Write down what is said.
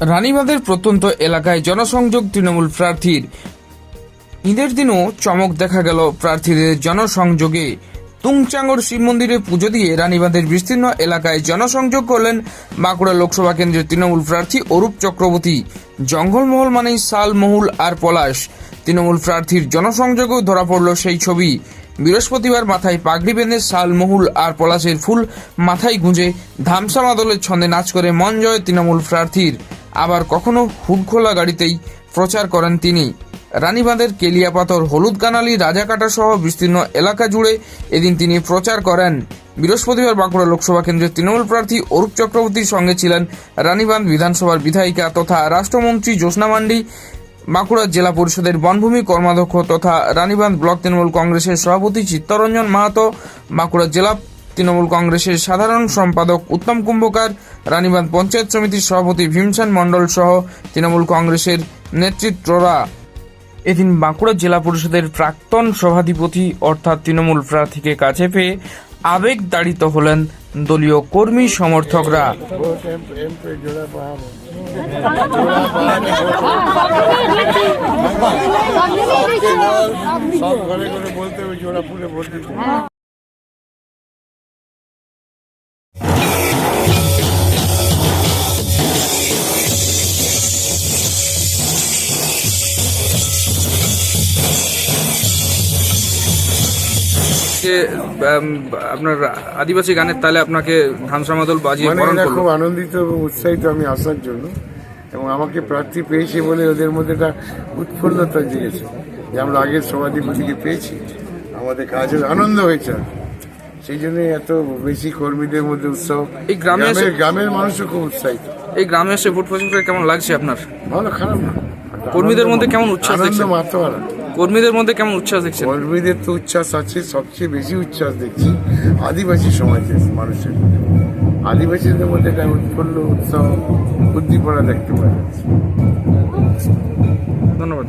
রানীবাঁধের প্রত্যন্ত এলাকায় জনসংযোগ তৃণমূল প্রার্থীর। ঈদের দিনও চমক দেখা গেল প্রার্থীদের জনসংযোগে। তুংচাঙ্গর শিব মন্দিরে পুজো দিয়ে রানীবাঁধের বিস্তীর্ণ এলাকায় জনসংযোগ করলেন বাঁকুড়া লোকসভা কেন্দ্রের তৃণমূল প্রার্থী অরূপ চক্রবর্তী। জঙ্গলমহল মানেই শাল মহুল আর পলাশ। তৃণমূল প্রার্থীর জনসংযোগেও ধরা পড়ল সেই ছবি। বৃহস্পতিবার মাথায় পাগড়ি বেঁধে শাল মহুল আর পলাশের ফুল মাথায় গুঁজে ধামসা মাদলের ছন্দে নাচ করে মন জয় তৃণমূল প্রার্থীর। আবার কখনো হুড খোলা গাড়িতেই প্রচার করেন তিনি। রানীবাঁধের কেলিয়াপাথর হলুদ কানালি, রাজাকাটা সহ বিস্তীর্ণ এলাকা জুড়ে এদিন তিনি প্রচার করেন। বৃহস্পতিবার বাঁকুড়া লোকসভা কেন্দ্রের তৃণমূল প্রার্থী অরূপ চক্রবর্তীর সঙ্গে ছিলেন রানীবাঁধ বিধানসভার বিধায়িকা তথা রাষ্ট্রমন্ত্রী জ্যোৎস্না মান্ডি। বাঁকুড়া জেলা পরিষদের বনভূমি কর্মাধ্যক্ষ তথা রানীবাঁধ ব্লক তৃণমূল কংগ্রেসের সভাপতি চিত্তরঞ্জন মাহাতো, বাঁকুড়া জেলা তৃণমূল কংগ্রেসের সাধারণ সম্পাদক উত্তম কুম্ভকার, রানীবাঁধ পঞ্চায়েত সমিতির সভাপতি ভীমসেন মণ্ডল সহ তৃণমূল কংগ্রেসের নেতৃত্বরা। এদিন বাঁকুড়া জেলা পরিষদের প্রাক্তন সভাধিপতি অর্থাৎ তৃণমূল প্রার্থীকে কাছে পেয়ে আবেগ তাড়িত হলেন দলীয় কর্মী সমর্থকরা। যে আপনার আদিবাসী গানের তালে আপনাকে ধামসা মাদল বাজিয়ে মানে বরণ করল। খুব আনন্দিত এবং উৎসাহিত আমি আসার জন্য এবং আমাকে প্রার্থী পেয়েছে বলে ওদের মধ্যে একটা উৎফুল্লতা জেগেছে যে আমরা আগের সভাধিপতিকে পেয়েছি। আমাদের কাজের আনন্দ হয়েছে। সেই জন্য এত বেশি কর্মীদের মধ্যে উৎসাহ। এই গ্রামে এসে- গ্রামের গ্রামের মানুষও খুব উৎসাহিত। এই গ্রামে এসে ভোট প্রচার কেমন লাগছে আপনার? ভালো খারাপ না। কর্মীদের মধ্যে কেমন উচ্ছ্বাস আনন্দ দেখছেন? কর্মীদের মধ্যে কেমন উচ্ছ্বাস দেখছেন? কর্মীদের তো উচ্ছ্বাস আছে সবচেয়ে বেশি উচ্ছ্বাস দেখছি আদিবাসী সমাজের মানুষের। আদিবাসীদের মধ্যে একটা উৎফুল্ল উৎসাহ উদ্দীপনা দেখতে পাওয়া যাচ্ছে। ধন্যবাদ।